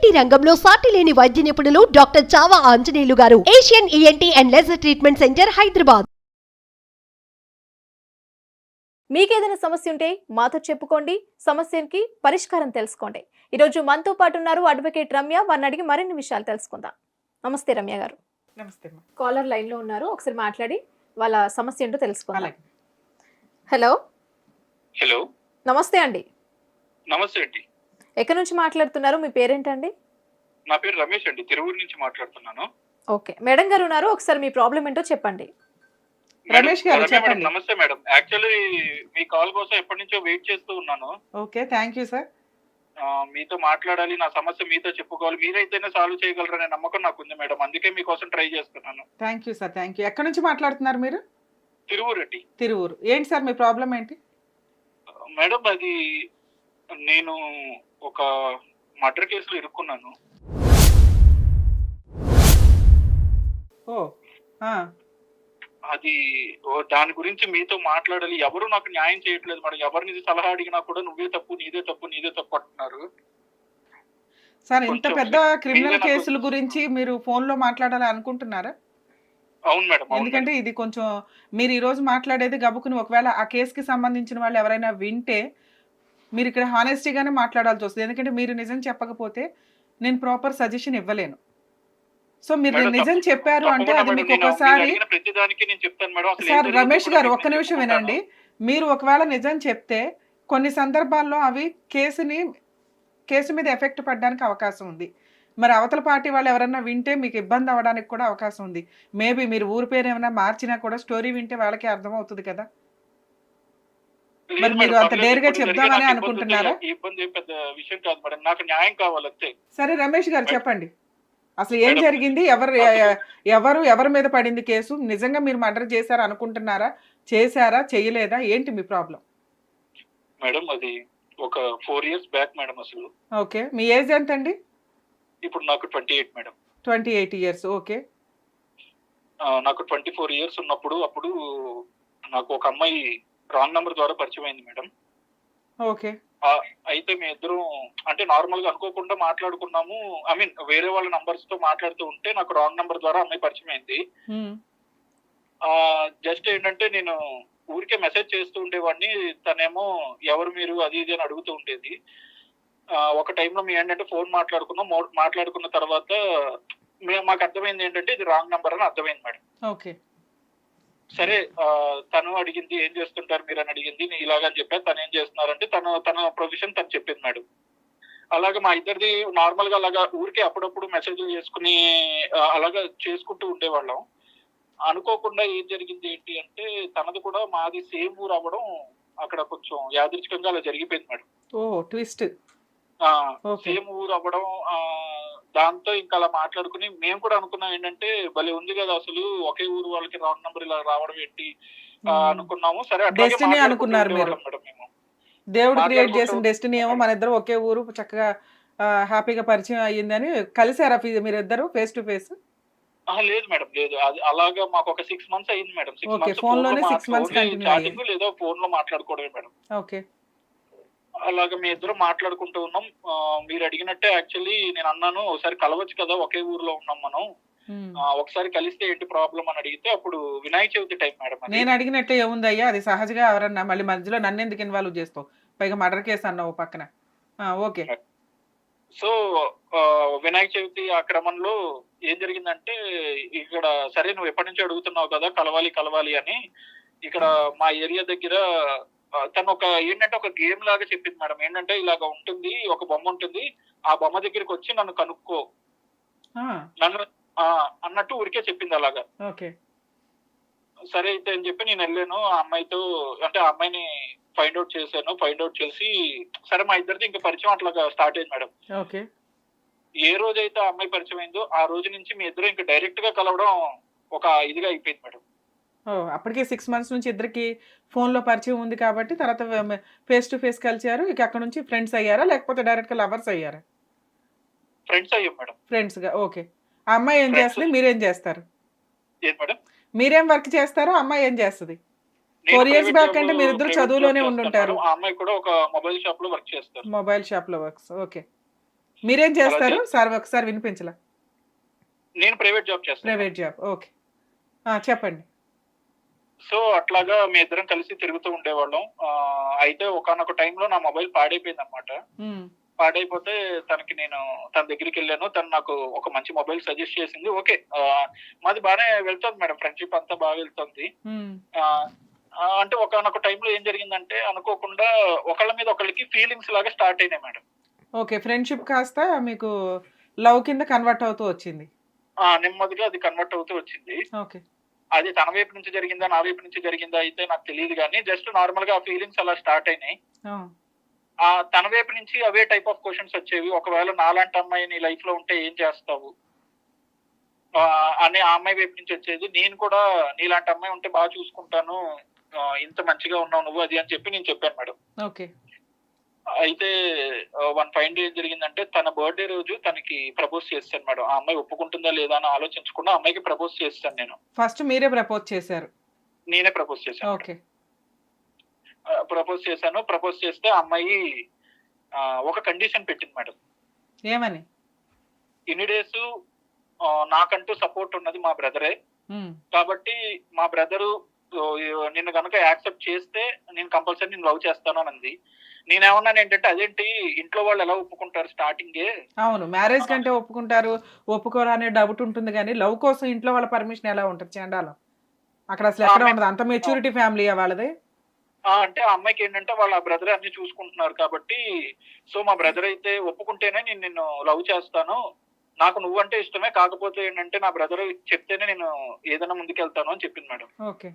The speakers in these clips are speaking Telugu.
ఈఎన్టీ రంగంలో సాటి లేని వైద్య నిపుణులు doctor Chava Anjaneyulu garu? Asian ENT and laser treatment centre Hyderabad. మీకేదైనా సమస్య ఉంటే మాతో చెప్పుకోండి. సమస్యకి పరిష్కారం తెలుసుకోండి. ఈరోజు మనతో పాటు ఉన్నారు అడ్వకేట్ రమ్య. వారిని అడిగి మరిన్ని విషయాలు తెలుసుకుందాం. నమస్తే రమ్య గారు. నమస్తే కాలర్ లైన్లో ఉన్నారు. ఒకసారి మాట్లాడి వాళ్ళ సమస్య ఏంటో తెలుసుకుందాం. హలో. హలో. నమస్తే అండి. నమస్తే అండి. ఎక్కడి నుంచి మాట్లాడుతున్నారు? మీ పేరేంటండి? నా పేరు రమేష్ అండి. తిరువురు నుంచి మాట్లాడుతున్నాను. ఓకే. మేడం గారు ఉన్నారు. ఒకసారి మీ ప్రాబ్లం ఏంటో చెప్పండి. రమేష్ గారు, చెప్పండి. నమస్తే మేడం. యాక్చువల్లీ మీ కాల్ కోసం ఎప్పటి నుంచో వెయిట్ చేస్తూ ఉన్నాను. Okay thank you sir. మీతో మాట్లాడాలి నా సమస్య మీతో చెప్పుకోవాలి. మీరైతేనే సాల్వ్ చేయగలరనే నమ్మకం నాకు ఉంది మేడం. అందుకే మీకోసం ట్రై చేస్తున్నాను. Thank you sir thank you. ఎక్కడి నుంచి మాట్లాడుతున్నారు మీరు? తిరువురు అండి. తిరువురు. ఏంటి సార్ మీ ప్రాబ్లం ఏంటి? మేడం అది నేను ఒక మర్డర్ కేసులో ఇరుక్కున్నాను. ఓ ఆ, అది ఓ దాని గురించి మీతో మాట్లాడాలి. ఎవరు నాకు న్యాయం చేయట్లేదు మేడం. ఎవరిని సలహా అడిగినా కూడా నువ్వే తప్పు నీదే తప్పు నీదే తప్పు అంటున్నారు. సార్ ఇంత కొంచెం పెద్ద క్రిమినల్ మీరే నాకు- కేసుల గురించి మీరు ఫోన్లో మాట్లాడాలి అనుకుంటున్నారా? అవును మేడం అవును ఎందుకంటే ఇది కొంచెం మీరు ఈ రోజు మాట్లాడేది గబుకుని ఒకవేళ ఆ కేసుకి సంబంధించిన వాళ్ళు ఎవరైనా వింటే మీరు ఇక్కడ హానెస్టీగానే మాట్లాడాల్సి వస్తుంది. ఎందుకంటే మీరు నిజం చెప్పకపోతే నేను ప్రాపర్ సజెషన్ ఇవ్వలేను. సో మీరు నిజం చెప్పారు అంటే అది మీకు ఒకసారి సార్ రమేష్ గారు ఒక్క నిమిషం. వినండి. మీరు ఒకవేళ నిజం చెప్తే కొన్ని సందర్భాల్లో అవి కేసుని కేసు మీద ఎఫెక్ట్ పడడానికి అవకాశం ఉంది. మరి అవతల పార్టీ వాళ్ళు ఎవరైనా వింటే మీకు ఇబ్బంది అవ్వడానికి కూడా అవకాశం ఉంది. మేబీ మీరు ఊరి పేరు ఏమైనా మార్చినా కూడా స్టోరీ వింటే వాళ్ళకి అర్థం అవుతుంది కదా. మరి మీరు అంత డేర్గా చెప్దామని నాకు అనుకుంటున్నారా? ఇబ్బంది పెద్ద విషయం కాదు మేడం. నాకు న్యాయం కావాలి అంతే. సరే రమేష్ గారు. చెప్పండి. అసలు ఏం. జరిగింది? ఎవరు ఎవరు ఎవరి మీద పడింది కేసు? నిజంగా మీరు మర్డర్ చేశారు అనుకుంటున్నారా? చేశారా? చేయలేదా? ఏంటి మీ ప్రాబ్లం? మేడం అది ఒక ఫోర్ ఇయర్స్ బ్యాక్ మేడం అసలు. ఓకే. మీ ఏజ్ ఎంత అండి ఇప్పుడు నాకు twenty eight madam. Twenty eight years. Okay. నాకు ట్వంటీ ఫోర్ ఇయర్స్ ఉన్నప్పుడు అప్పుడు నాకు ఒక అమ్మాయి రాంగ్ నంబర్ ద్వారా పరిచయం అయింది మేడం. ఓకే. అయితే మీ ఇద్దరం అంటే నార్మల్గా అనుకోకుండా మాట్లాడుకున్నాము. ఐ మీన్ వేరే వాళ్ళ నంబర్స్తో మాట్లాడుతూ ఉంటే నాకు రాంగ్ నంబర్ ద్వారా అమ్మాయి పరిచయం అయింది. జస్ట్ ఏంటంటే నేను ఊరికే మెసేజ్ చేస్తూ ఉండేవాడిని. తనేమో ఎవరు మీరు అది ఇది అని అడుగుతూ ఉండేది. ఆ, ఒక టైంలో మేము ఏంటంటే ఫోన్ మాట్లాడుకున్నాం. మో- మాట్లాడుకున్న తర్వాత మాకు అర్థమైంది ఏంటంటే ఇది రాంగ్ నంబర్ అని అర్థమైంది మేడం. ఓకే. సరే తను అడిగింది ఏం చేస్తుంటారు మీరు అని అడిగింది నేను ఇలాగని చెప్పాను. తను ఏం చేస్తున్నారంటే తను తన ప్రొఫెషన్ తను చెప్పింది మేడం. అలాగే మా ఇద్దరిది నార్మల్గా అలాగా ఊరికే అప్పుడప్పుడు మెసేజ్లు చేసుకుని అలాగా చేసుకుంటూ ఉండేవాళ్ళం. అనుకోకుండా ఏం జరిగింది ఏంటి అంటే తనది కూడా మాది సేమ్ ఊరు అవ్వడం అక్కడ కొంచెం యాదృచ్ఛికంగా అలా జరిగిపోయింది మేడం. ఓ ట్విస్ట్. సేమ్ ఊరు అవ్వడం ఆ, దాంతో ఇంకా అలా మాట్లాడుకుని మేము కూడా అనుకున్నాం ఏంటంటే భలే ఉంది కదా అసలు. ఒకే ఊరు వాళ్ళకి రాంగ్ నంబర్ ఇలా రావడం ఏంటి? అనుకున్నాము. సరే అనుకున్నారు మీరు. దేవుడు క్రియేట్ చేసిన డెస్టినీ ఏమో మన ఇద్దరు ఒకే ఊరు చక్కగా హ్యాపీగా పరిచయం అయ్యిందని కలిసారా మీరిద్దరు ఫేస్ టు ఫేస్ ఆహా, లేదు మేడం లేదు. అది అలాగా మాకు ఒక సిక్స్ మంత్స్ అయింది మేడం. సిక్స్ మంత్స్ phone లోనే continue చాటింగ్ లేదా ఫోన్లో మాట్లాడుకోవడమే మేడం. ఓకే అలాగా మీ ఇద్దరు మాట్లాడుకుంటూ ఉన్నాం. మీరు అడిగినట్టే యాక్చువల్లీ నేను అన్నాను ఒకసారి కలవచ్చు కదా ఒకే ఊర్లో ఉన్నాం మనం. ఒకసారి కలిస్తే ఏంటి ప్రాబ్లం అని అడిగితే అప్పుడు వినాయక చవితి టైం మేడం. నేను అడిగినట్టే ఏముందయ్యా అది సహజంగా ఎవరన్నా మళ్ళీ మధ్యలో నన్ను ఎందుకు ఇన్వాల్వ్ చేస్తావు? పైగా మర్డర్ కేసు అన్నావు పక్కన. ఓకే. సో వినాయక చవితి ఆ క్రమంలో ఏం జరిగిందంటే ఇక్కడ సరే నువ్వు ఎప్పటి నుంచి అడుగుతున్నావు కదా కలవాలి కలవాలి అని. ఇక్కడ మా ఏరియా దగ్గర తను ఒక ఏంటంటే ఒక గేమ్ లాగా చెప్పింది మేడం. ఏంటంటే ఇలాగ ఉంటుంది ఒక బొమ్మ ఉంటుంది ఆ బొమ్మ దగ్గరికి వచ్చి నన్ను కనుక్కో. నన్ను అన్నట్టు ఊరికే చెప్పింది అలాగా. సరే అయితే అని చెప్పి నేను వెళ్ళాను. ఆ అమ్మాయితో అంటే ఆ అమ్మాయిని ఫైండ్ అవుట్ చేశాను. ఫైండ్ అవుట్ చేసి సరే మా ఇద్దరిది ఇంకా పరిచయం అట్లాగా స్టార్ట్ అయింది మేడం. ఓకే. ఏ రోజైతే ఆ అమ్మాయి పరిచయం అయిందో ఆ రోజు నుంచి మీ ఇద్దరు ఇంకా డైరెక్ట్గా కలవడం ఒక ఇదిగా అయిపోయింది మేడం. అప్పటికే సిక్స్ మంత్స్ నుంచి ఇద్దరికి ఫోన్లో పరిచయం ఉంది కాబట్టి తర్వాత ఫేస్ టు ఫేస్ కలిసారు ఇక అక్కడ నుంచి ఫ్రెండ్స్ అయ్యారా? లేకపోతే డైరెక్ట్గా లవర్స్ అయ్యారా? ఫ్రెండ్స్ అయ్యాం మేడం. ఫ్రెండ్స్గా ఓకే. ఆ అమ్మాయి ఏం. చేస్తుంది? మీరేం చేస్తారు? మీరేం వర్క్ చేస్తారో అమ్మాయి ఏం చేస్తుంది? private back job- అంటే మీరిద్దరు private చదువులోనే ఉండుంటారు. అమ్మాయి కూడా ఒక మొబైల్ షాప్లో వర్క్ చేస్తారు. మొబైల్ షాప్లో వర్క్స్ ఓకే. మీరేం చేస్తారు? సార్ ఒకసారి వినిపించలా? నేను ప్రైవేట్ జాబ్ చేస్తాను. Private job okay. చెప్పండి. సో అట్లాగా మీ ఇద్దరం కలిసి తిరుగుతూ ఉండేవాళ్ళం. అయితే ఒకనొక టైంలో నా మొబైల్ పాడైపోయింది అనమాట పాడైపోతే తనకి నేను తన దగ్గరికి వెళ్ళాను. తను నాకు ఒక మంచి మొబైల్ సజెస్ట్ చేసింది. ఓకే మాది బాగానే వెళ్తుంది మేడం. ఫ్రెండ్షిప్ అంతా బాగా వెళ్తుంది. అంటే ఒకనొక టైంలో ఏం జరిగిందంటే అనుకోకుండా ఒకళ్ళ మీద ఒకళ్ళకి ఫీలింగ్స్ లాగా స్టార్ట్ అయినాయి మేడం. ఓకే ఫ్రెండ్షిప్ కాస్త మీకు లవ్ కింద కన్వర్ట్ అవుతూ వచ్చింది. ఆ, నెమ్మదిగా అది కన్వర్ట్ అవుతూ వచ్చింది. ఓకే. అది తన వైపు నుంచి జరిగిందా నా వైపు నుంచి జరిగిందా అయితే నాకు తెలియదు కానీ జస్ట్ నార్మల్గా ఆ ఫీలింగ్స్ అలా స్టార్ట్ అయినాయి. ఆ, తన వైపు నుంచి అవే టైప్ ఆఫ్ క్వశ్చన్స్ వచ్చేవి. ఒకవేళ నాలాంటి అమ్మాయి నీ లైఫ్లో ఉంటే ఏం చేస్తావు? అనే ఆ అమ్మాయి వైపు నుంచి వచ్చేది. నేను కూడా నీలాంటి అమ్మాయి ఉంటే బాగా చూసుకుంటాను. ఇంత మంచిగా ఉన్నావు నువ్వు అది అని చెప్పి నేను చెప్పాను మేడం. ఓకే. అయితే వన్ ఫైన్ డే ఏం జరిగిందంటే తన బర్త్డే రోజు తనకి ప్రపోజ్ చేస్తాను మేడం. ఆ అమ్మాయి ఒప్పుకుంటుందా లేదా అని ఆలోచించకుండా అమ్మాయికి ప్రపోజ్ చేస్తాను నేను. ఫస్ట్ మీరే ప్రపోజ్ చేశారు? నేనే ప్రపోజ్ చేశాను ఓకే. ప్రపోజ్ చేశాను. ప్రపోజ్ చేస్తే అమ్మాయి ఒక కండిషన్ పెట్టింది మేడం. ఏమని? ఇన్ని డేస్ నాకంటూ సపోర్ట్ ఉన్నది మా బ్రదరే. కాబట్టి మా బ్రదరు నిన్ను కనుక యాక్సెప్ట్ చేస్తే నేను కంపల్సరీ నేను లవ్ చేస్తాను అని అంది. నేనేమన్నాను ఏంటంటే అదేంటి ఇంట్లో వాళ్ళు ఎలా ఒప్పుకుంటారు స్టార్టింగే? అవును మ్యారేజ్ కంటే ఒప్పుకుంటారు ఒప్పుకోరా అనే డౌట్ ఉంటుంది కానీ లవ్ కోసం ఇంట్లో వాళ్ళ పర్మిషన్ ఎలా ఉంటుంది చండాలం? అక్కడ అసలు ఎక్కడ ఉండదు అంత మెచ్యూరిటీ ఫ్యామిలీ వాళ్ళది? అంటే ఆ అమ్మాయికి ఏంటంటే వాళ్ళ బ్రదర్ అన్ని చూసుకుంటున్నారు కాబట్టి సో మా బ్రదర్ అయితే ఒప్పుకుంటేనే నేను నిన్ను లవ్ చేస్తాను. నాకు నువ్వంటే ఇష్టమే కాకపోతే ఏంటంటే నా బ్రదర్ చెప్తేనే నేను ఏదైనా ముందుకెళ్తాను అని చెప్పింది మేడం. ఓకే.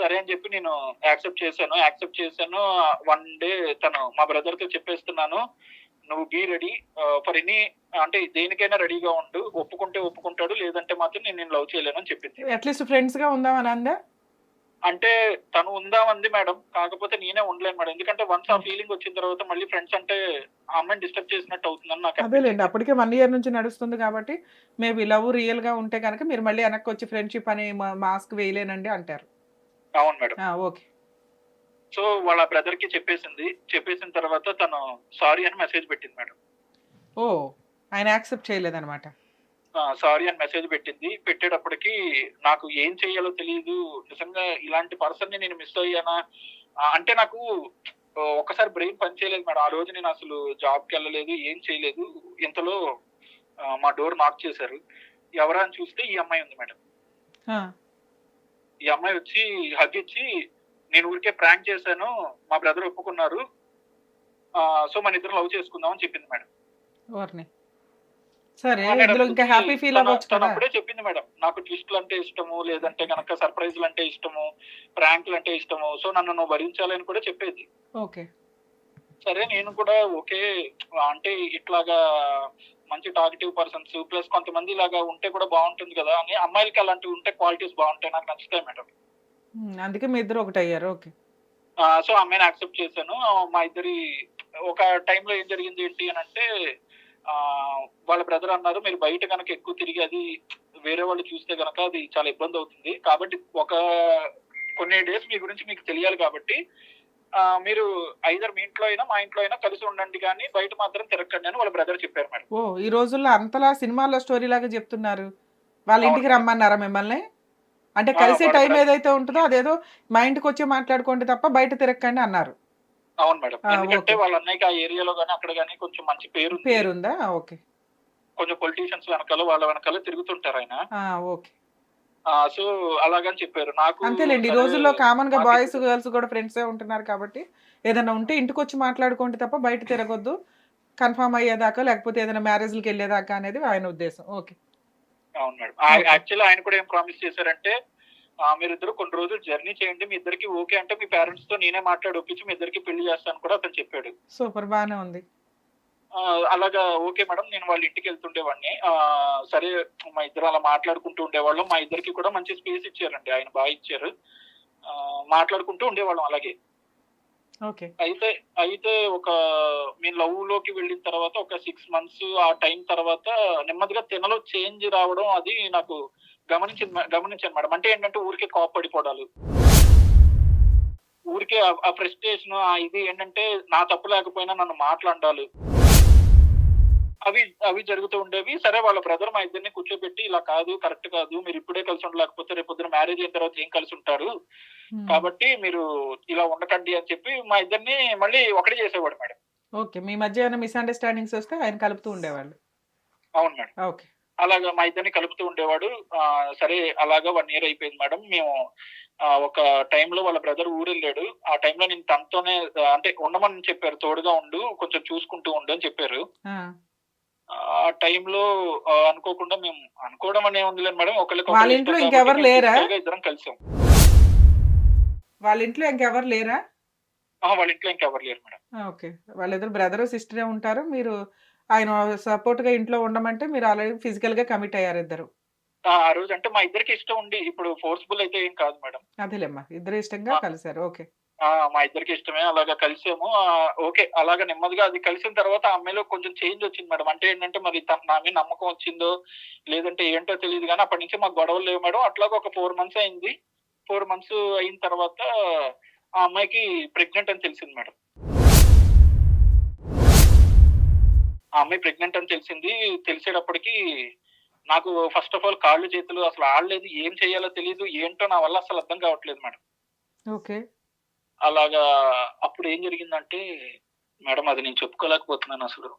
సరే అని చెప్పి నేను యాక్సెప్ట్ చేశాను. యాక్సెప్ట్ చేశాను. వన్ డే తను మా బ్రదర్తో చెప్పేస్తున్నాను. నువ్వు బీ రెడీ ఫర్ ఎనీ అంటే దేనికైనా రెడీగా ఉండు. ఒప్పుకుంటే ఒప్పుకుంటాడు. లేదంటే మాత్రం నేను నేను లవ్ చేయలేను అని చెప్పింది. అట్లీస్ట్ ఫ్రెండ్స్గా ఉందామని అందా అంటే తను ఉందామంది మేడం. కాకపోతే నేనే ఉండలేను మేడం. ఎందుకంటే వన్స్ ఆ ఫీలింగ్ వచ్చిన తర్వాత మళ్ళీ ఫ్రెండ్స్ అంటే అమ్మాయిని డిస్టర్బ్ చేసినట్టు అవుతుందని నాకు అదేలేండి. అప్పటికే వన్ ఇయర్ నుంచి నడుస్తుంది కాబట్టి మేబీ లవ్ రియల్గా ఉంటే కనుక మీరు మళ్ళీ వెనక్కి వచ్చి ఫ్రెండ్షిప్ అని మాస్క్ వేయలేనండి అంటారు. అవును మేడం. ఓకే. సో వాళ్ళ బ్రదర్కి చెప్పేసింది. చెప్పేసిన తర్వాత తను సారీ అని మెసేజ్ పెట్టింది మేడం. ఓ ఆయన యాక్సెప్ట్ చేయలేదన్నమాట. సారీ అని మెసేజ్ పెట్టింది. పెట్టేటప్పటికి నాకు ఏం చేయాలో తెలియదు నిజంగా ఇలాంటి పర్సన్ని నేను మిస్ అయ్యానా? అంటే నాకు ఆ, ఒక్కసారి బ్రెయిన్ పని చేయలేదు మేడం. ఆ రోజు నేను అసలు జాబ్కి వెళ్ళలేదు ఏం చేయలేదు. ఇంతలో మా డోర్ నాక్ చేశారు. ఎవరా అని చూస్తే ఈ అమ్మాయి ఉంది మేడం. ఈ అమ్మాయి వచ్చి హగ్ ఇచ్చి నేను ఊరికే ప్రాంక్ చేశాను మా బ్రదర్ ఒప్పుకున్నారు. సో మన ఇద్దరు లవ్ చేసుకుందాం అని చెప్పింది మేడం. సరే ఇంకా హ్యాపీ ఫీల్ అప్పుడే చెప్పింది మేడం నాకు ట్విస్ట్లు అంటే ఇష్టము లేదంటే కనుక సర్ప్రైజ్లు అంటే ఇష్టము ప్రాంక్లు అంటే ఇష్టము సో నన్ను నువ్వు భరించాలని కూడా చెప్పేది. ఓకే. సరే నేను కూడా ఓకే అంటే ఇట్లాగా మంచి టాకిటివ్ పర్సన్స్ ప్లస్ కొంతమంది ఇలాగా ఉంటే కూడా బాగుంటుంది కదా అని అమ్మాయిలకి అలాంటివి ఉంటే క్వాలిటీస్ బాగుంటాయి నాకు నచ్చుతాయి మేడం. అందుకే మీ ఇద్దరు ఒకటి అయ్యారు ఓకే. ఆ, సో అమ్మాయిని యాక్సెప్ట్ చేశాను. మా ఇద్దరి ఒక టైంలో ఏం జరిగింది ఏంటి అని అంటే వాళ్ళ బ్రదర్ అన్నారు మీరు బయట కనుక ఎక్కువ తిరిగి అది వేరే వాళ్ళు చూస్తే కనుక అది చాలా ఇబ్బంది అవుతుంది. కాబట్టి ఒక కొన్ని డేస్ మీ గురించి మీకు తెలియాలి కాబట్టి మీరు ఐదర్ మీ ఇంట్లో అయినా మా ఇంట్లో అయినా కలిసి ఉండండి కానీ బయట మాత్రం తిరగకండి అని వాళ్ళ బ్రదర్ చెప్పారు మేడం ఓ ఈ రోజుల్లో అంతలా సినిమాల్లో స్టోరీ లాగా చెప్తున్నారు. వాళ్ళ ఇంటికి. రమ్మన్నారా మిమ్మల్ని? అంటే కలిసే టైం ఏదైతే ఉంటుందో అదేదో మా ఇంటికి వచ్చి మాట్లాడుకోండి తప్ప బయట తిరగకండి అన్నారు. అవును మేడం. ఎందుకంటే. వాళ్ళ అన్నయ్యకి ఆ ఏరియాలో కానీ అక్కడ కానీ కొంచెం మంచి పేరు ఉంది. పేరుందా? ఓకే. కొంచెం పొలిటీషియన్స్ వెనకాల వాళ్ళ వెనకాల తిరుగుతుంటారు ఆయన. ఓకే. సో అలాగని చెప్పారు. నాకు అంతేలేండి ఈ రోజుల్లో కామన్గా బాయ్స్ గర్ల్స్ కూడా ఫ్రెండ్స్ ఉంటున్నారు కాబట్టి ఏదైనా ఉంటే ఇంటికి వచ్చి మాట్లాడుకోండి తప్ప బయట తిరగొద్దు. కన్ఫర్మ్ అయ్యేదాకా లేకపోతే ఏదైనా మ్యారేజ్లకి వెళ్ళేదాకా అనేది ఆయన ఉద్దేశం. ఓకే అవును మేడం. Okay. యాక్చువల్లీ ఆయన కూడా ఏం ప్రామిస్ చేశారంటే మీరిద్దరు కొన్ని రోజులు జర్నీ చేయండి మీ ఇద్దరికి ఓకే అంటే మీ పేరెంట్స్తో నేనే మాట్లాడి ఒప్పించి మీ ఇద్దరికి పెళ్ళి చేస్తాను కూడా అతను చెప్పాడు. సూపర్ బాగానే ఉంది. అలాగా ఓకే మేడం నేను వాళ్ళ ఇంటికి వెళ్తుండేవాడిని. ఆ, సరే మా ఇద్దరు అలా మాట్లాడుకుంటూ ఉండేవాళ్ళం. మా ఇద్దరికి కూడా మంచి స్పేస్ ఇచ్చారండి ఆయన బాగా ఇచ్చారు. మాట్లాడుకుంటూ ఉండేవాళ్ళం అలాగే. ఓకే. అయితే అయితే ఒక మేము లవ్లోకి వెళ్ళిన తర్వాత ఒక సిక్స్ మంత్స్ ఆ టైం తర్వాత నెమ్మదిగా తినలో చేంజ్ రావడం అది నాకు గమనించింది గమనించాను మేడం. అంటే ఏంటంటే ఊరికే కోప్పడిపోవడాలు. ఊరికే ఆ- ఫ్రస్ట్రేషన్ ఆ ఇది ఏంటంటే నా తప్పు లేకపోయినా నన్ను మాట్లాడాలి. అవి అవి జరుగుతూ ఉండేవి. సరే వాళ్ళ బ్రదర్ మా ఇద్దరిని కూర్చోబెట్టి ఇలా కాదు కరెక్ట్ కాదు మీరు ఇప్పుడే కలిసి ఉండలేకపోతే రేపు పొద్దున మ్యారేజ్ అయిన తర్వాత ఏం కలిసి ఉంటారు. కాబట్టి మీరు ఇలా ఉండకండి అని చెప్పి మా ఇద్దరిని మళ్ళీ ఒకటి చేసేవాడు మేడం. ఓకే. మీ మధ్య ఏమైనా మిస్అండర్స్టాండింగ్స్ వస్తే ఆయన కలుపుతూ ఉండేవాళ్ళు? అవును మేడం. ఓకే. అలాగా మా ఇద్దరిని కలుపుతూ ఉండేవాడు. సరే అలాగా వన్ ఇయర్ అయిపోయింది మేడం. మేము ఒక టైంలో వాళ్ళ బ్రదర్ ఊరు వెళ్ళాడు ఆ టైంలో నేను తనతోనే అంటే ఉండమని చెప్పారు తోడుగా ఉండు కొంచెం చూసుకుంటూ ఉండు అని చెప్పారు. ఆ. టైంలో అనుకోకుండా మేము అనుకోవడం అనే ఉంది లేదు మేడం. ఒకరికి వాళ్ళ ఇంట్లో ఇంకెవరు లేరా? ఇద్దరం కలిసాం. వాళ్ళ ఇంట్లో ఇంకెవరు లేరా? ఆ, వాళ్ళ ఇంట్లో ఇంకెవరు లేరు మేడం. ఓకే. వాళ్ళిద్దరు బ్రదర్ సిస్టరే ఉంటారు? మీరు ఆయన సపోర్ట్గా ఇంట్లో ఉండమంటే మీరు ఆల్రెడీ ఫిజికల్గా కమిట్ అయ్యారు ఇద్దరు. ఆ రోజు అంటే మా ఇద్దరికి ఇష్టం ఉండి ఇప్పుడు ఫోర్స్ఫుల్ అయితే ఏం కాదు మేడం. అదేలేమ్మా. ఇద్దరు ఇష్టంగా. కలిసారు. ఓకే. మా ఇద్దరికి ఇష్టమే అలాగా కలిసాము. ఓకే అలాగా నెమ్మదిగా అది కలిసిన తర్వాత ఆ అమ్మాయిలో కొంచెం చేంజ్ వచ్చింది మేడం. అంటే ఏంటంటే మరి తన నా మీద నమ్మకం వచ్చిందో లేదంటే ఏంటో తెలియదు కానీ అప్పటి నుంచి మాకు గొడవలు లేవు మేడం. అట్లాగా ఒక ఫోర్ మంత్స్ అయింది. ఫోర్ మంత్స్ అయిన తర్వాత ఆ అమ్మాయికి ప్రెగ్నెంట్ అని తెలిసింది మేడం. ఆ అమ్మాయి ప్రెగ్నెంట్ అని తెలిసింది. తెలిసేటప్పటికి నాకు ఫస్ట్ ఆఫ్ ఆల్ కాళ్ళు చేతులు అసలు ఆడలేదు. ఏం చేయాలో తెలియదు ఏంటో నా వల్ల అసలు అర్థం కావట్లేదు మేడం. ఓకే. అలాగా అప్పుడు ఏం జరిగిందంటే మేడం అది నేను చెప్పుకోలేకపోతున్నాను అసలు.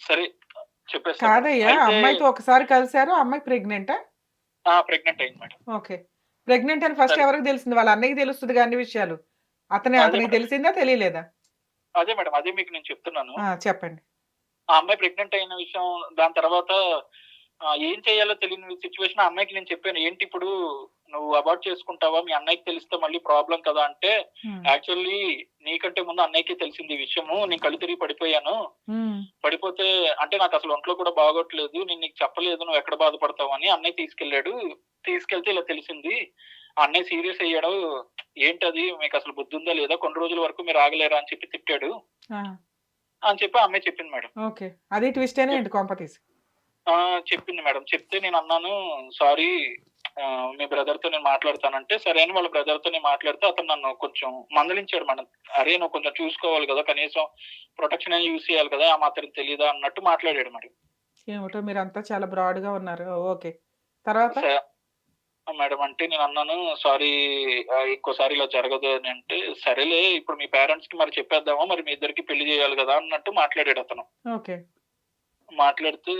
సరే చెప్పేస్తాను. కాదయ్యా అమ్మాయితో ఒకసారి కలిసారు అమ్మాయి ప్రెగ్నెంటా? ఆ ప్రెగ్నెంట్ అయింది మేడం. ఓకే. ప్రెగ్నెంట్ అని ఫస్ట్. ఎవరికి తెలిసింది? వాళ్ళ అన్నయ్యకి తెలుస్తుంది అన్ని విషయాలు. అతనే అతనికి. తెలిసిందా తెలియలేదా? అదే మేడం అదే మీకు నేను చెప్తున్నాను. చెప్పండి. ఆ అమ్మాయి ప్రెగ్నెంట్ అయిన విషయం దాని తర్వాత ఏం చేయాలో తెలియని సిచ్యువేషన్ ఆ అమ్మాయికి నేను చెప్పాను. ఏంటి ఇప్పుడు నువ్వు అబార్ట్ చేసుకుంటావా? మీ అన్నయ్యకి తెలిస్తే మళ్ళీ ప్రాబ్లం కదా అంటే యాక్చువల్లీ నీకంటే ముందు అన్నయ్యకి తెలిసింది ఈ విషయము. నేను కళ్ళు తిరిగి పడిపోయాను. పడిపోతే అంటే నాకు అసలు ఒంట్లో కూడా బాగోట్లేదు. నేను నీకు చెప్పలేదు నువ్వు ఎక్కడ బాధపడతావు అని అన్నయ్య తీసుకెళ్ళాడు. తీసుకెళ్తే ఇలా తెలిసింది. ఆ అన్నయ్య సీరియస్ అయ్యాడు. ఏంటది? మీకు అసలు బుద్ధి ఉందా లేదా? కొన్ని రోజుల వరకు మీరు ఆగలేరా? అని చెప్పి తిట్టాడు. అని చెప్పి అమ్మాయి చెప్పింది మేడం. ఓకే. అది ట్విస్ట్ చెప్పింది మేడం. చెప్తే నేను అన్నాను సారీ మీ బ్రదర్తో నేను మాట్లాడతానంటే సరే అని వాళ్ళ బ్రదర్తో నేను మాట్లాడితే అతను నన్ను కొంచెం మందలించాడు మేడం. అరే నువ్వు కొంచెం చూసుకోవాలి కదా కనీసం ప్రొటెక్షన్ అని యూస్ చేయాలి కదా ఆ మాత్రం తెలియదా అన్నట్టు మాట్లాడాడు మేడం. ఏమిటో మీరు అంతా చాలా బ్రాడ్గా ఉన్నారు. ఓకే. తర్వాత? మేడం అంటే నేను అన్నాను సారీ ఇంకోసారి ఇలా జరగదు అని అంటే సరేలే ఇప్పుడు మీ పేరెంట్స్కి మరి చెప్పేద్దామా? మరి మీ ఇద్దరికి పెళ్ళి చేయాలి కదా అన్నట్టు మాట్లాడాడు అతను. ఓకే. మాట్లాడితే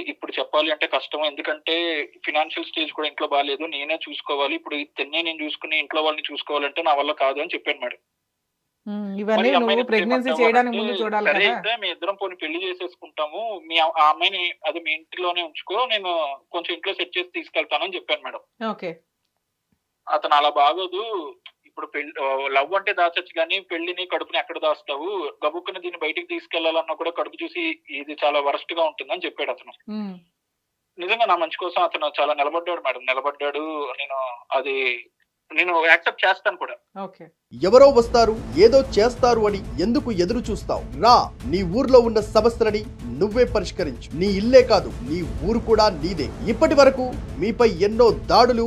ఇప్పుడు చెప్పాలి అంటే కష్టం. ఎందుకంటే ఫినాన్షియల్ స్టేజ్ కూడా ఇంట్లో బాగాలేదు నేనే చూసుకోవాలి. ఇప్పుడు తిన్నే నేను చూసుకుని ఇంట్లో వాళ్ళని చూసుకోవాలంటే నా వల్ల కాదు అని చెప్పాను మేడం. ఇవన్నీ నువ్వు ప్రెగ్నెన్సీ చేయడానికి అంటే, ముందు చూడాలి సరే కదా. అయితే మీ ఇద్దరం పోనీ పెళ్ళి చేసేసుకుంటాము. మీ ఆ అమ్మాయిని అది మీ ఇంటిలోనే ఉంచుకో. నేను కొంచెం ఇంట్లో సెట్ చేసి తీసుకెళ్తానని చెప్పాను మేడం. ఓకే. అతను అలా బాగోదు. ఇప్పుడు పెళ్ళి లవ్ అంటే దాచొచ్చు కానీ పెళ్ళిని కడుపుని ఎక్కడ దాస్తావు గబుక్కుని దీన్ని బయటికి తీసుకెళ్ళాలన్నా కూడా కడుపు చూసి ఇది చాలా వరస్ట్గా ఉంటుందని చెప్పాడు అతను. నిజంగా నా మంచి కోసం అతను చాలా నిలబడ్డాడు మేడం. నిలబడ్డాడు నేను అది నేను యాక్సెప్ట్ చేస్తాను కూడా. ఓకే. ఎవరో వస్తారు ఏదో చేస్తారు అని ఎందుకు ఎదురు చూస్తావు? రా నీ ఊర్లో ఉన్న సమస్యలని నువ్వే పరిష్కరించు. నీ ఇల్లే కాదు నీ ఊరు కూడా నీదే. ఇప్పటి వరకు మీపై ఎన్నో దాడులు